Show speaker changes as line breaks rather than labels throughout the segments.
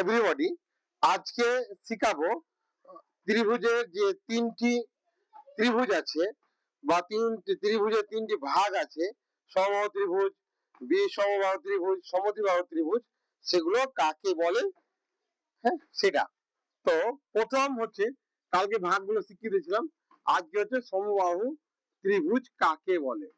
Everybody আজকে শিখাবো ত্রিভুজের যে তিনটি ত্রিভুজ আছে বা তিন, ত্রিভুজের তিনটি ভাগ আছে, সমবাহু ত্রিভুজ বিষমবাহু ত্রিভুজ, সমদ্বিবাহু ত্রিভুজ, সেগুলো কাকে বলে? হ্যাঁ সেটা। তো প্রথম হচ্ছে, কালকে ভাগগুলো শিখিয়ে দিয়েছিলাম, আজকে হচ্ছে সমবাহু ত্রিভুজ কাকে বলে?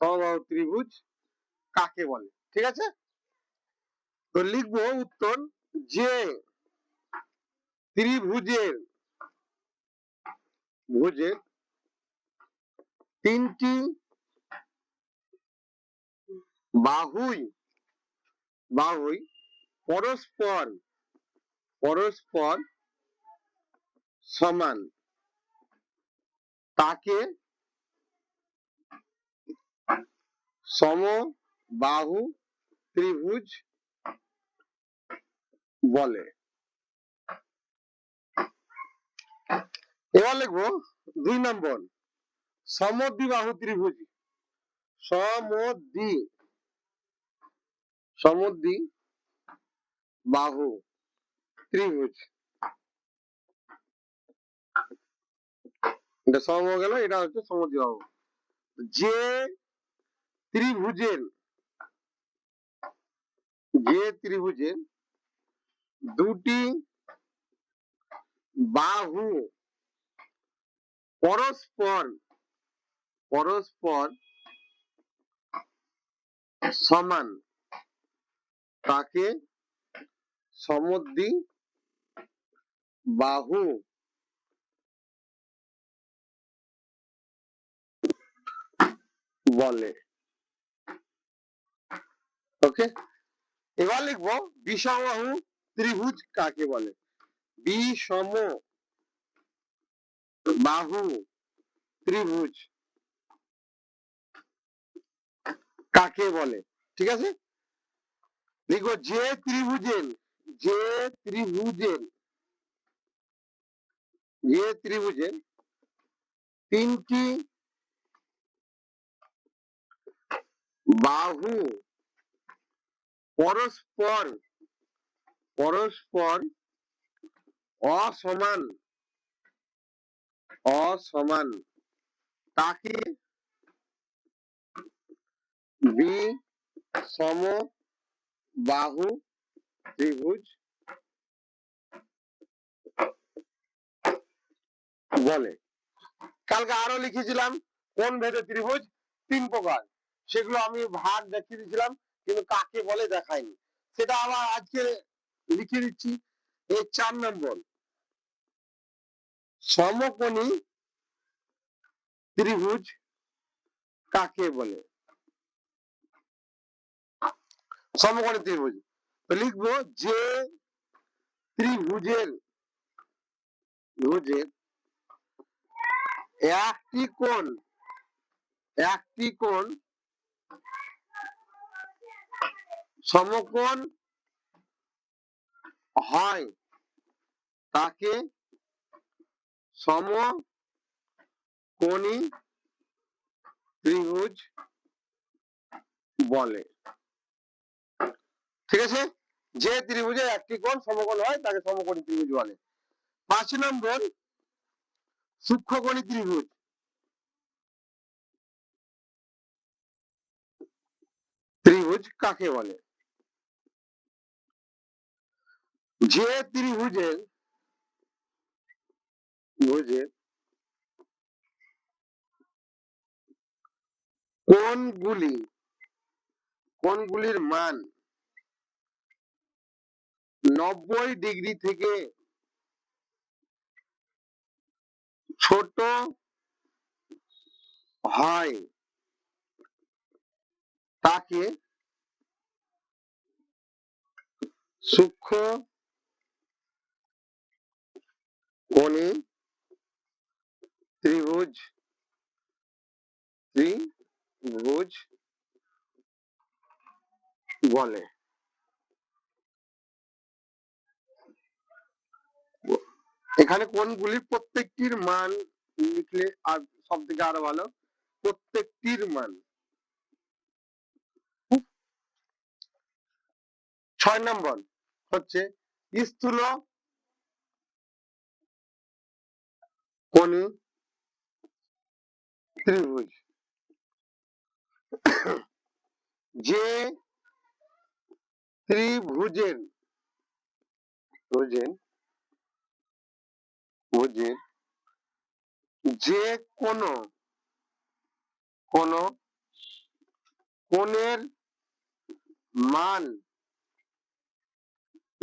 সমবাহু ত্রিভুজ কাকে বলে? ঠিক আছে? তো লিখব উত্তর যে ত্রিভুজের। ভুজের তিনটি বাহুই বাহুই পরস্পর পরস্পর সমান। তাকে সমবাহু ত্রিভুজ বলে। এবার লিখব দুই নম্বর। সমদ্বিবাহু ত্রিভুজ। সমদ্বি সমদ্বি বাহু ত্রিভুজ। এটা সম গেল, এটা হচ্ছে সমদ্বিবাহু। যে ত্রিভুজের যে ত্রিভুজের দুটি বাহু পরস্পর পরস্পর সমান। তাকে সমদ্বি বাহু বলে। ওকে এবার লিখব বিষমবাহু ত্রিভুজ কাকে বলে? বিষম বাহু ত্রিভুজ। কাকে বলে? ঠিক আছে? লিখব যে ত্রিভুজের যে ত্রিভুজের যে ত্রিভুজের তিনটি বাহু পরস্পর পরস্পর অসমান অসমান। তাকে বিষম বাহু ত্রিভুজ বলে। কালকে আরও লিখেছিলাম, কোন ভেদে ত্রিভুজ? তিন প্রকার। সেগুলো আমি ভাগ দেখিয়ে দিয়েছিলাম, কিন্তু কাকে বলে দেখাইনি সেটা আবার আজকে লিখে দিচ্ছি। এই চার নম্বর। সমকোণী ত্রিভুজ কাকে বলে? সমকোণী ত্রিভুজ। লিখব যে ত্রিভুজের ভুজের একটি কোণ একটি কোণ সমকোণ হয়, তাকে সমকোণী ত্রিভুজ বলে। ঠিক আছে? যে ত্রিভুজের একটি কোণ সমকোণ হয়, তাকে সমকোণী ত্রিভুজ বলে। পাঁচ নম্বর সূক্ষ্মকোণী ত্রিভুজ ত্রিভুজ কাকে বলে? যে ত্রিভুজের ভুজের কোণগুলি কোণগুলির মান? নব্বই ডিগ্রি থেকে ছোট হয়। তাকে সূক্ষ্ম কোণী ত্রিভুজ ত্রিভুজ বলে এখানে কোনগুলি প্রত্যেকটির মান লিখলে আর সব থেকে আরও ভালো? প্রত্যেকটির মান। ছয় নম্বর হচ্ছে স্থূল কোণী ত্রিভুজ যে ত্রিভুজের ভুজের ভুজের যে কোনো কোন কোণের মান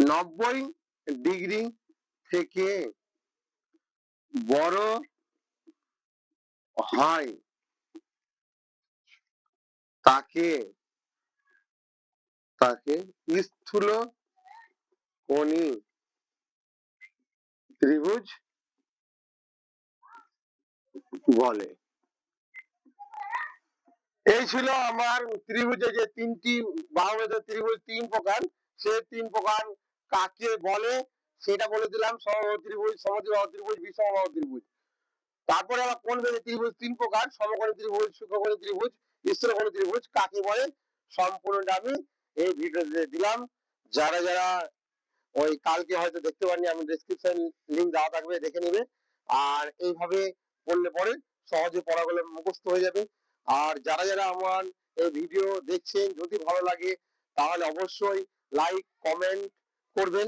নব্বই ডিগ্রি থেকে বড় হয় তাকে তাকে স্থূল কোণী ত্রিভুজ বলে। এই ছিল আমার ত্রিভুজে যে তিনটি বাহুবেদের ত্রিভুজ তিন প্রকার। সে তিন প্রকার কাকে বলে? সেটা বলে দিলাম সমবাহু ত্রিভুজ সমদ্বিবাহু ত্রিভুজ বিষমবাহু ত্রিভুজ। তারপরে আবার কোন বেদে ত্রিভুজ? তিন প্রকার, সমকোণী ত্রিভুজ সূক্ষ্মকোণী ত্রিভুজ, স্থূলকোণী ত্রিভুজ, কাকে বলে? সম্পূর্ণটা আমি এই ভিডিওতে দিলাম। যারা যারা ওই কালকে হয়তো দেখতে পারেনি আমি ডেসক্রিপশন লিংক দেওয়া থাকবে, দেখে নিবে। আর এইভাবে পড়লে পরে সহজে পড়াগুলো মুখস্থ হয়ে যাবে। আর যারা যারা আমার এই ভিডিও দেখছেন, যদি ভালো লাগে, তাহলে অবশ্যই লাইক কমেন্ট করবেন।